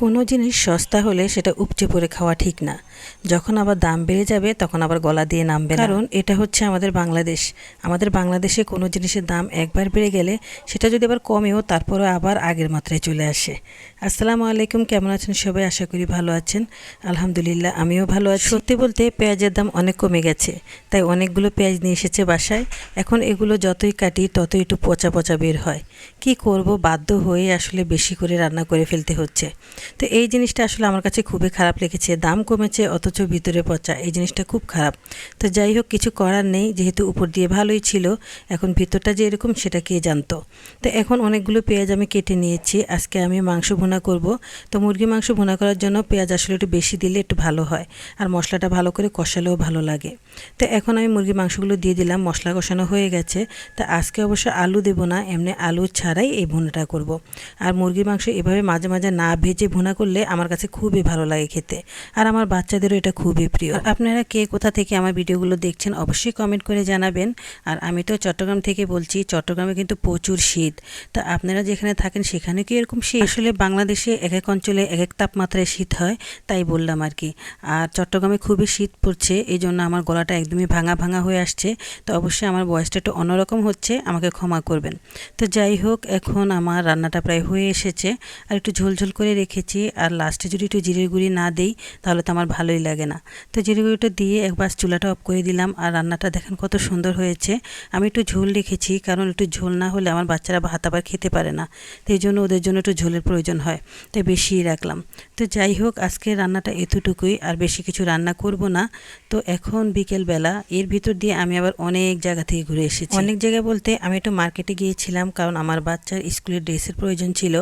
কোনো জিনিস সস্তা হলে সেটা উপচে পড়ে খাওয়া ঠিক না। যখন আবার দাম বেড়ে যাবে, তখন আবার গলা দিয়ে নামবে কারণ এটা হচ্ছে আমাদের বাংলাদেশ। আমাদের বাংলাদেশে কোনো জিনিসের দাম একবার বেড়ে গেলে সেটা যদি আবার কমেও তারপরে আবার আগের মাত্রায় চলে আসে। আসসালামু আলাইকুম, কেমন আছেন সবাই? আশা করি ভালো আছেন। আলহামদুলিল্লাহ, আমিও ভালো আছি। সত্যি বলতে পেঁয়াজের দাম অনেক কমে গেছে, তাই অনেকগুলো পেঁয়াজ নিয়ে এসেছে বাসায়। এখন এগুলো যতই কাটি, ততই একটু পচা পচা বের হয়। কি করব? বাধ্য হয়ে আসলে বেশি করে রান্না করে ফেলতে হচ্ছে। তো এই জিনিসটা আসলে আমার কাছে খুবই খারাপ লেগেছে, দাম কমেছে অথচ ভিতরে পচা, এই জিনিসটা খুব খারাপ। তো যাই হোক, কিছু করার নেই, যেহেতু উপর দিয়ে ভালোই ছিল, এখন ভিতরটা যে এরকম সেটা কে জানতো? তো এখন অনেকগুলো পেঁয়াজ আমি কেটে নিয়েছি, আজকে আমি মাংস ভুনা করব। তো মুরগি মাংস ভুনা করার জন্য পেঁয়াজ আসলে একটু বেশি দিলে একটু ভালো হয়, আর মশলাটা ভালো করে কষালেও ভালো লাগে। তো এখন আমি মুরগি মাংসগুলো দিয়ে দিলাম, মশলা কষানো হয়ে গেছে। তা আজকে অবশ্য আলু দেবো না, এমনি আলু ছাড়াই এই ভুনাটা করব। আর মুরগির মাংস এভাবে মাঝে মাঝে না ভেজে ভুনা করলে আমার কাছে খুবই ভালো লাগে খেতে। আর আমার বাচ্চাদেরও এটা খুবই প্রিয়। আপনারা কে কোথা থেকে আমার ভিডিওগুলো দেখছেন অবশ্যই কমেন্ট করে জানাবেন। আর আমি তো চট্টগ্রাম থেকে বলছি, চট্টগ্রামে কিন্তু প্রচুর শীত। তা আপনারা যেখানে থাকেন সেখানে কি এরকম শীত? আসলে বাংলাদেশে এক এক অঞ্চলে এক এক তাপমাত্রায় শীত হয়, তাই বললাম আর কি। আর চট্টগ্রামে খুবই শীত পড়ছে এই জন্য আমার গলাটা একদমই ভাঙা ভাঙা হয়ে আসছে। তো অবশ্যই আমার বয়সটা একটু অন্যরকম হচ্ছে, আমাকে ক্ষমা করবেন। তো যাই হোক, এখন আমার রান্নাটা প্রায় হয়ে এসেছে। আর একটু ঝোলঝোল করে রেখেছি। আর লাস্টে যদি একটু জিরের গুঁড়ি না দিই, তাহলে তো আমার ভালোই লাগে না। তো জিরে গুঁড়িটা দিয়ে একবার চুলাটা অফ করে দিলাম, আর রান্নাটা দেখেন কত সুন্দর হয়েছে। আমি একটু ঝোল রেখেছি, কারণ একটু ঝোল না হলে আমার বাচ্চারা ভাত আবার খেতে পারে না। তো এই জন্য ওদের জন্য একটু ঝোলের প্রয়োজন হয়, তো বেশিই রাখলাম। তো যাই হোক আজকে রান্নাটা এতটুকুই, আর বেশি কিছু রান্না করব না। তো এখন বিকেলবেলা, এর ভিতর দিয়ে আমি আবার অনেক জায়গা থেকে ঘুরে এসেছি। অনেক জায়গায় বলতে আমি একটু মার্কেটে গিয়েছিলাম, কারণ আমার বাচ্চার স্কুলের ড্রেসের প্রয়োজন ছিল,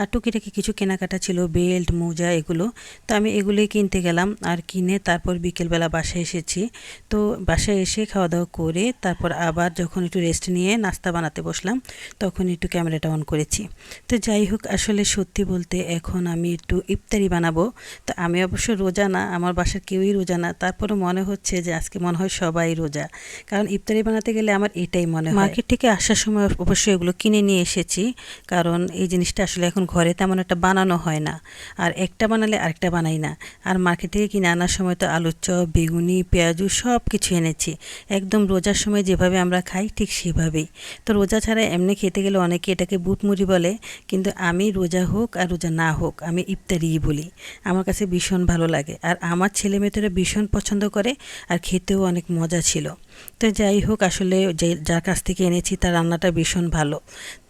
আর টুকিটাকি কিছু কেনাকাটা ছিল বেল্ট, মোজা এগুলো। তো আমি এগুলোই কিনতে গেলাম আর কিনে তারপর বিকেলবেলা বাসায় এসেছি। তো বাসায় এসে খাওয়া দাওয়া করে তারপর আবার যখন একটু রেস্ট নিয়ে নাস্তা বানাতে বসলাম, তখন একটু ক্যামেরাটা অন করেছি। তো যাই হোক, আসলে সত্যি বলতে এখন আমি একটু ইফতারি বানাবো। তো আমি অবশ্য রোজা না, আমার বাসার কেউই রোজা না। তারপরে মনে হচ্ছে যে আজকে মনে হয় সবাই রোজা। কারণ ইফতারি বানাতে গেলে আমার এটাই মনে হয়। মার্কেট থেকে আসার সময় অবশ্যই এগুলো কিনে নিয়ে এসেছি। কারণ এই জিনিসটা আসলে এখন ঘরে তেমন একটা বানানো হয় না। আর একটা বানালে আরেকটা বানাই না। আর মার্কেট থেকে কিনে আনার সময় তো আলুর চপ, বেগুনি, পেঁয়াজু সব কিছু এনেছি। একদম রোজার সময় যেভাবে আমরা খাই ঠিক সেভাবেই। তো রোজা ছাড়া এমনি খেতে গেলে অনেকে এটাকে বুটমুড়ি বলে, কিন্তু আমি রোজা হোক আর রোজা না হোক, আমি ইফতারি বলি। আমার কাছে ভীষণ ভালো লাগে। আর আমার ছেলে মেয়েরা ভীষণ পছন্দ করে, আর খেতেও অনেক মজা ছিল। তো যাই হোক, আসলে যে, যার কাছ থেকে এনেছি তার রান্নাটা ভীষণ ভালো।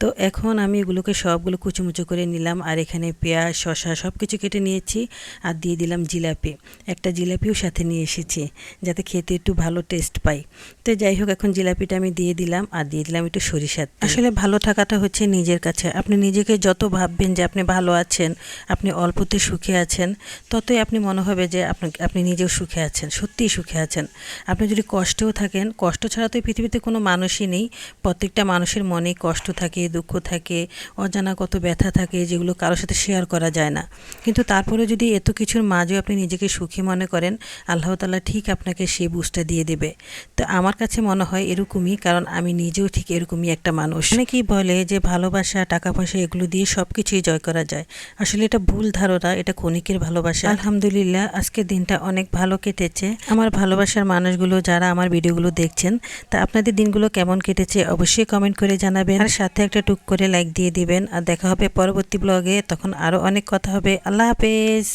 তো এখন আমি এগুলোকে সবগুলো কুচুমুচু করে নিলাম আর এখানে পেঁয়াজ শশা সব কিছু কেটে নিয়েছি আর দিয়ে দিলাম জিলাপি। একটা জিলাপিও সাথে নিয়ে এসেছি যাতে খেতে একটু ভালো টেস্ট পাই। তো যাই হোক, এখন জিলাপিটা আমি দিয়ে দিলাম আর দিয়ে দিলাম একটু সরিষার আসলে ভালো থাকাটা হচ্ছে নিজের কাছে। আপনি নিজেকে যত ভাববেন যে আপনি ভালো আছেন, আপনি অল্পতে সুখে আছেন, ততই আপনি মনে হবে যে আপনি আপনি নিজেও সুখে আছেন, সত্যিই সুখে আছেন। আপনি যদি কষ্টেও থাকেন কষ্ট ছাড়া তো পৃথিবীতে কোনো মানুষই নেই। প্রত্যেকটা মানুষের মনে কষ্ট থাকে, দুঃখ থাকে, অজানা কত ব্যথা থাকে যেগুলো কারোর সাথে শেয়ার করা যায় না। কিন্তু তারপরে যদি এত কিছুর মাঝেও আপনি নিজেকে সুখী মনে করেন, আল্লাহ তালা ঠিক আপনাকে সে বুঝটা দিয়ে দেবে। তো আমার কাছে মনে হয় এরকমই, কারণ আমি নিজেও ঠিক এরকমই একটা মানুষ। অনেকেই বলে যে ভালোবাসা টাকা পয়সা এগুলো দিয়ে সব কিছুই জয় করা যায়। আসলে এটা ভুল ধারণা, এটা ক্ষণিকের ভালোবাসা। আলহামদুলিল্লাহ, আজকের দিনটা অনেক ভালো কেটেছে। আমার ভালোবাসার মানুষগুলো, যারা আমার ভিডিওগুলো দেখছেন, তা আপনাদের দিনগুলো কেমন কেটেছে অবশ্যই কমেন্ট করে জানাবেন। আর সাথে একটা টুক করে লাইক দিয়ে দিবেন। আর দেখা হবে পরবর্তী ব্লগে তখন আরও অনেক কথা হবে। আল্লাহ হাফেজ।